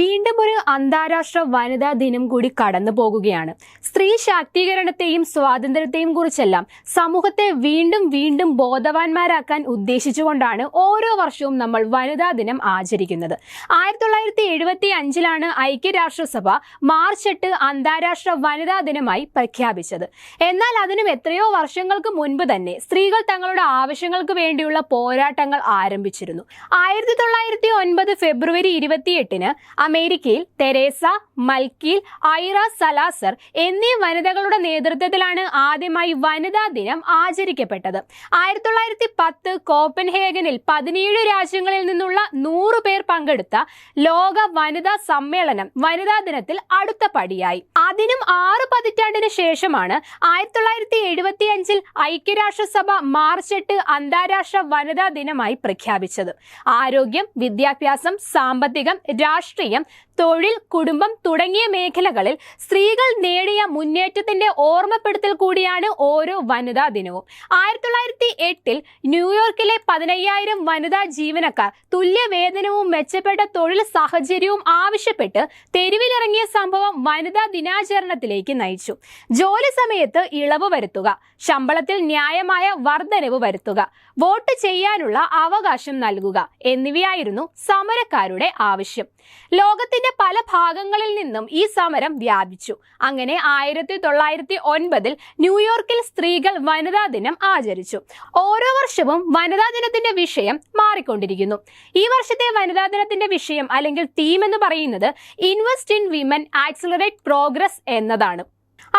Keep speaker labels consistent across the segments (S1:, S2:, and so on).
S1: വീണ്ടും ഒരു അന്താരാഷ്ട്ര വനിതാ ദിനം കൂടി കടന്നു പോകുകയാണ്. സ്ത്രീ ശാക്തീകരണത്തെയും സ്വാതന്ത്ര്യത്തെയും കുറിച്ചെല്ലാം സമൂഹത്തെ വീണ്ടും വീണ്ടും ബോധവാന്മാരാക്കാൻ ഉദ്ദേശിച്ചുകൊണ്ടാണ് ഓരോ വർഷവും നമ്മൾ വനിതാ ദിനം ആചരിക്കുന്നത്. ആയിരത്തി തൊള്ളായിരത്തി എഴുപത്തി അഞ്ചിലാണ് ഐക്യരാഷ്ട്രസഭ മാർച്ച് എട്ട് അന്താരാഷ്ട്ര വനിതാ ദിനമായി പ്രഖ്യാപിച്ചത്. എന്നാൽ അതിനും എത്രയോ വർഷങ്ങൾക്ക് മുൻപ് തന്നെ സ്ത്രീകൾ തങ്ങളുടെ ആവശ്യങ്ങൾക്ക് വേണ്ടിയുള്ള പോരാട്ടങ്ങൾ ആരംഭിച്ചിരുന്നു. ആയിരത്തി തൊള്ളായിരത്തി ഒൻപത് ഫെബ്രുവരി ഇരുപത്തിയെട്ടിന് അമേരിക്കയിൽ തെരേസ മൽക്കീൽ ഐറ സലാസർ എന്നീ വനിതകളുടെ നേതൃത്വത്തിലാണ് ആദ്യമായി വനിതാ ദിനം ആചരിക്കപ്പെട്ടത്. ആയിരത്തി തൊള്ളായിരത്തി പത്ത് കോപ്പൻഹേഗനിൽ പതിനേഴ് രാജ്യങ്ങളിൽ നിന്നുള്ള നൂറ് പേർ പങ്കെടുത്ത ലോക വനിതാ സമ്മേളനം വനിതാ ദിനത്തിൽ അടുത്ത പടിയായി. അതിനും ആറ് പതിറ്റാണ്ടിന് ശേഷമാണ് ആയിരത്തി തൊള്ളായിരത്തി എഴുപത്തി അഞ്ചിൽ ഐക്യരാഷ്ട്രസഭ മാർച്ച് എട്ട് അന്താരാഷ്ട്ര വനിതാ ദിനമായി പ്രഖ്യാപിച്ചത്. ആരോഗ്യം വിദ്യാഭ്യാസം സാമ്പത്തികം രാഷ്ട്രീയം തൊഴിൽ കുടുംബം തുടങ്ങിയ മേഖലകളിൽ സ്ത്രീകൾ നേടിയ മുന്നേറ്റത്തിന്റെ ഓർമ്മപ്പെടുത്തൽ കൂടിയാണ് ഓരോ വനിതാ ദിനവും. ആയിരത്തി തൊള്ളായിരത്തി എട്ടിൽ ന്യൂയോർക്കിലെ പതിനയ്യായിരം വനിതാ ജീവനക്കാർ തുല്യ വേതനവും മെച്ചപ്പെട്ട തൊഴിൽ സാഹചര്യവും ആവശ്യപ്പെട്ട് തെരുവിലിറങ്ങിയ സംഭവം വനിതാ ദിനാചരണത്തിലേക്ക് നയിച്ചു. ജോലി സമയത്ത് ഇളവ് വരുത്തുക ശമ്പളത്തിൽ ന്യായമായ വർധനവ് വരുത്തുക വോട്ട് ചെയ്യാനുള്ള അവകാശം നൽകുക എന്നിവയായിരുന്നു സമരക്കാരുടെ ആവശ്യം. ലോകത്തിന്റെ പല ഭാഗങ്ങളിൽ നിന്നും ഈ സമരം വ്യാപിച്ചു. അങ്ങനെ ആയിരത്തി തൊള്ളായിരത്തി ഒൻപതിൽ ന്യൂയോർക്കിൽ സ്ത്രീകൾ വനിതാ ദിനം ആചരിച്ചു. ഓരോ വർഷവും വനിതാ ദിനത്തിന്റെ വിഷയം മാറിക്കൊണ്ടിരിക്കുന്നു. ഈ വർഷത്തെ വനിതാ ദിനത്തിന്റെ വിഷയം അല്ലെങ്കിൽ തീം എന്ന് പറയുന്നത് invest in women accelerate progress എന്നതാണ്.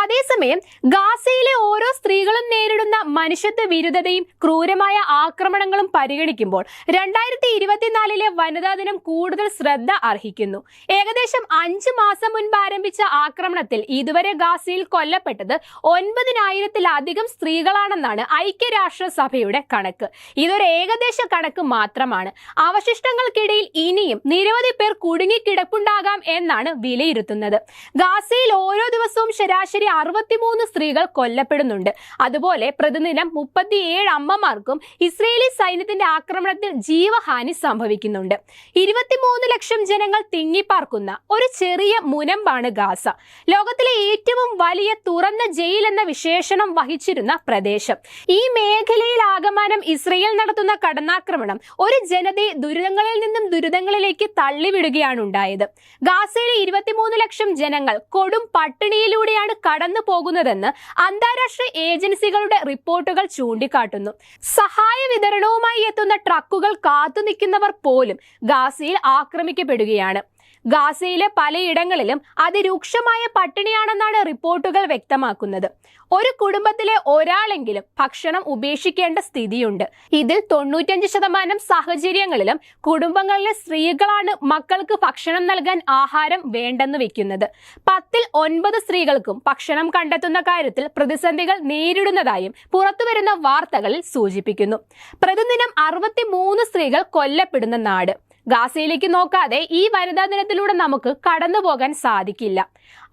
S1: അതേസമയം ഗാസയിലെ ഓരോ സ്ത്രീകളും നേരിടുന്ന മനുഷ്യത്വ വിരുദ്ധതയും ക്രൂരമായ ആക്രമണങ്ങളും പരിഗണിക്കുമ്പോൾ രണ്ടായിരത്തി ഇരുപത്തിനാലിലെ വനിതാ ദിനം കൂടുതൽ ശ്രദ്ധ അർഹിക്കുന്നു. ഏകദേശം അഞ്ച് മാസം മുൻപ് ആരംഭിച്ച ആക്രമണത്തിൽ ഇതുവരെ ഗാസയിൽ കൊല്ലപ്പെട്ടത് ഒൻപതിനായിരത്തിലധികം സ്ത്രീകളാണെന്നാണ് ഐക്യരാഷ്ട്രസഭയുടെ കണക്ക്. ഇതൊരു ഏകദേശ കണക്ക് മാത്രമാണ്. അവശിഷ്ടങ്ങൾക്കിടയിൽ ഇനിയും നിരവധി പേർ കുടുങ്ങിക്കിടപ്പുണ്ടാകാം എന്നാണ് വിലയിരുത്തുന്നത്. ഗാസയിൽ ഓരോ ദിവസവും ശരാശരി അറുപത്തിമൂന്ന് സ്ത്രീകൾ കൊല്ലപ്പെടുന്നുണ്ട്. അതുപോലെ പ്രതിദിനം മുപ്പത്തിയേഴ് അമ്മമാർക്കും ഇസ്രയേലി സൈന്യത്തിന്റെ ആക്രമണത്തിൽ ജീവഹാനി സംഭവിക്കുന്നുണ്ട്. ഇരുപത്തിമൂന്ന് ലക്ഷം ജനങ്ങൾ തിങ്ങിപ്പാർക്കുന്ന ഒരു ചെറിയ മുനമ്പാണ് ഗാസ. ലോകത്തിലെ ഏറ്റവും വലിയ തുറന്ന ജയിൽ എന്ന വിശേഷണം വഹിച്ചിരുന്ന പ്രദേശം. ഈ മേഖലയിൽ ആകമാനം ഇസ്രയേൽ നടത്തുന്ന കടന്നാക്രമണം ഒരു ജനതയെ ദുരിതങ്ങളിൽ നിന്നും ദുരിതങ്ങളിലേക്ക് തള്ളിവിടുകയാണ് ഉണ്ടായത്. ഗാസയിലെ ഇരുപത്തിമൂന്ന് ലക്ഷം ജനങ്ങൾ കൊടും പട്ടിണിയിലൂടെയാണ് കടന്നു പോകുന്നതെന്ന് അന്താരാഷ്ട്ര ഏജൻസികളുടെ റിപ്പോർട്ടുകൾ ചൂണ്ടിക്കാട്ടുന്നു. സഹായ വിതരണവുമായി എത്തുന്ന ട്രക്കുകൾ കാത്തുനിൽക്കുന്നവർ പോലും ഗാസയിൽ ആക്രമിക്കപ്പെടുകയാണ്. ഗാസയിലെ പലയിടങ്ങളിലും അതിരൂക്ഷമായ പട്ടിണിയാണെന്നാണ് റിപ്പോർട്ടുകൾ വ്യക്തമാക്കുന്നത്. ഒരു കുടുംബത്തിലെ ഒരാളെങ്കിലും ഭക്ഷണം ഉപേക്ഷിക്കേണ്ട സ്ഥിതിയുണ്ട്. ഇതിൽ തൊണ്ണൂറ്റഞ്ച് ശതമാനം സാഹചര്യങ്ങളിലും കുടുംബങ്ങളിലെ സ്ത്രീകളാണ് മക്കൾക്ക് ഭക്ഷണം നൽകാൻ ആഹാരം വേണ്ടെന്ന് വെക്കുന്നത്. പത്തിൽ ഒൻപത് സ്ത്രീകൾക്കും ഭക്ഷണം കണ്ടെത്തുന്ന കാര്യത്തിൽ പ്രതിസന്ധികൾ നേരിടുന്നതായും പുറത്തുവരുന്ന വാർത്തകളിൽ സൂചിപ്പിക്കുന്നു. പ്രതിദിനം അറുപത്തിമൂന്ന് സ്ത്രീകൾ കൊല്ലപ്പെടുന്ന നാട്. ഗാസയിലേക്ക് നോക്കാതെ ഈ വനിതാ ദിനത്തിലൂടെ നമുക്ക് കടന്നു പോകാൻ സാധിക്കില്ല.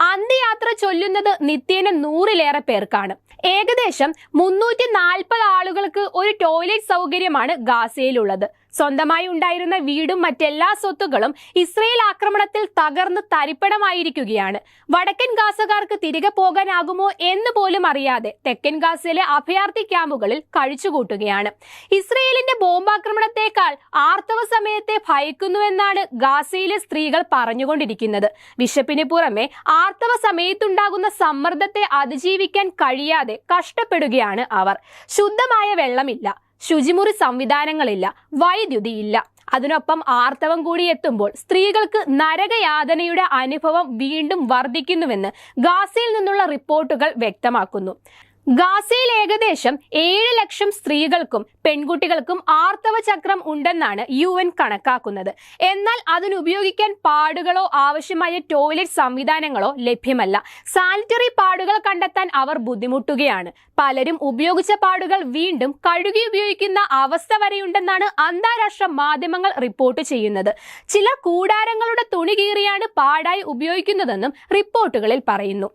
S1: അന്ത്യയാത്ര ചൊല്ലുന്നത് നിത്യേന നൂറിലേറെ പേർക്കാണ്. ഏകദേശം മുന്നൂറ്റി നാൽപ്പത് ആളുകൾക്ക് ഒരു ടോയ്ലറ്റ് സൗകര്യമാണ് ഗാസയിലുള്ളത്. സ്വന്തമായി ഉണ്ടായിരുന്ന വീടും മറ്റെല്ലാ സ്വത്തുക്കളും ഇസ്രയേൽ ആക്രമണത്തിൽ തകർന്ന് തരിപ്പണമായിരിക്കുകയാണ്. വടക്കൻ ഗാസക്കാർക്ക് തിരികെ പോകാനാകുമോ എന്ന് പോലും അറിയാതെ തെക്കൻ ഗാസയിലെ അഭയാർത്ഥി ക്യാമ്പുകളിൽ കഴിച്ചുകൂട്ടുകയാണ്. ഇസ്രയേലിന്റെ ബോംബാക്രമണത്തെക്കാൾ ആർത്തവ സമയത്തെ ഭയക്കുന്നുവെന്നാണ് ഗാസയിലെ സ്ത്രീകൾ പറഞ്ഞുകൊണ്ടിരിക്കുന്നത്. വിശപ്പിന് പുറമെ ആർത്തവ സമയത്തുണ്ടാകുന്ന സമ്മർദ്ദത്തെ അതിജീവിക്കാൻ കഴിയാതെ കഷ്ടപ്പെടുകയാണ് അവർ. ശുദ്ധമായ വെള്ളമില്ല. ശുചിമുറി സംവിധാനങ്ങളില്ല വൈദ്യുതി ഇല്ല അതിനൊപ്പം ആർത്തവം കൂടി എത്തുമ്പോൾ സ്ത്രീകൾക്ക് നരകയാതനയുടെ അനുഭവം വീണ്ടും വർദ്ധിക്കുന്നുവെന്ന് ഗാസയിൽ നിന്നുള്ള റിപ്പോർട്ടുകൾ വ്യക്തമാക്കുന്നു. ഗാസയിൽ ഏകദേശം ഏഴ് ലക്ഷം സ്ത്രീകൾക്കും പെൺകുട്ടികൾക്കും ആർത്തവ ചക്രം ഉണ്ടെന്നാണ് യു എൻ കണക്കാക്കുന്നത്. എന്നാൽ അതിനുപയോഗിക്കാൻ പാടുകളോ ആവശ്യമായ ടോയ്ലറ്റ് സംവിധാനങ്ങളോ ലഭ്യമല്ല. സാനിറ്ററി പാടുകൾ കണ്ടെത്താൻ അവർ ബുദ്ധിമുട്ടുകയാണ്. പലരും ഉപയോഗിച്ച പാടുകൾ വീണ്ടും കഴുകി ഉപയോഗിക്കുന്ന അവസ്ഥ വരെയുണ്ടെന്നാണ് അന്താരാഷ്ട്ര മാധ്യമങ്ങൾ റിപ്പോർട്ട് ചെയ്യുന്നത്. ചില കൂടാരങ്ങളുടെ തുണി കീറിയാണ് പാടായി ഉപയോഗിക്കുന്നതെന്നും റിപ്പോർട്ടുകളിൽ പറയുന്നു.